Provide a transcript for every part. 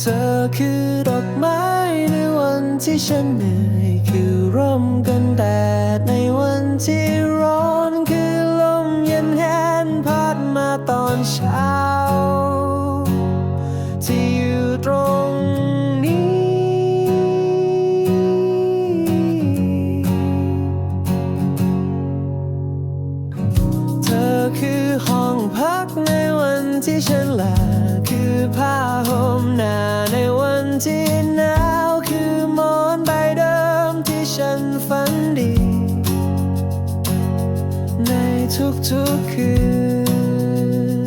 เธอคือดอกไม้ในวันที่ฉันเหนื่อยคือร่มกันแดดในวันที่ร้อนคือลมเย็นแห้งพัดมาตอนเช้า ที่อยู่ตรงนี้ เธอคือห้องพักในวันที่ฉันลา ผ้าห่มหนาในวันที่หนาวคือหมอนใบเดิมที่ฉันฝันดี ในทุกๆคืน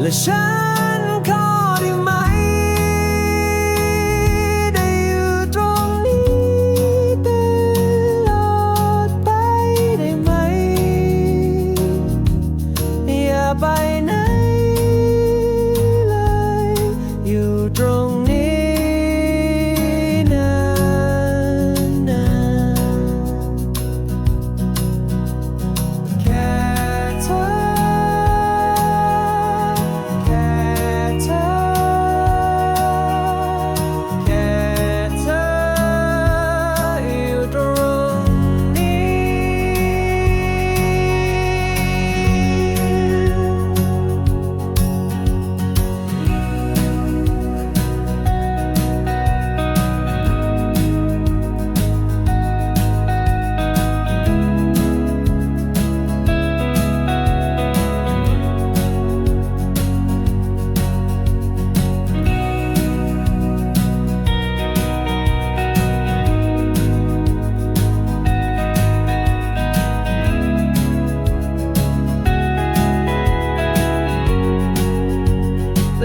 และฉัน อ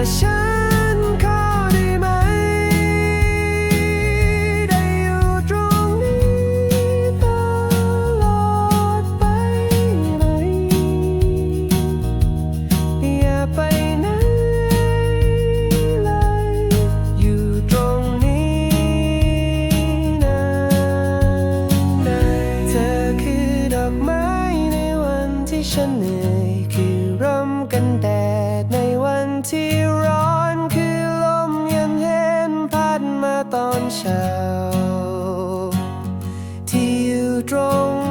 และฉันขอได้ไหม ได้อยู่ตรงนี้ตลอดไปไหม อย่าไปไหนเลย อยู่ตรงนี้นานๆเธอคือดอกไม้ในวันที่ฉันเหนื่อย คือร่มกันแดด ที่ร้อนคือลมเย็นเห็นพัดมาตอนเช้า ที่อยู่ตรง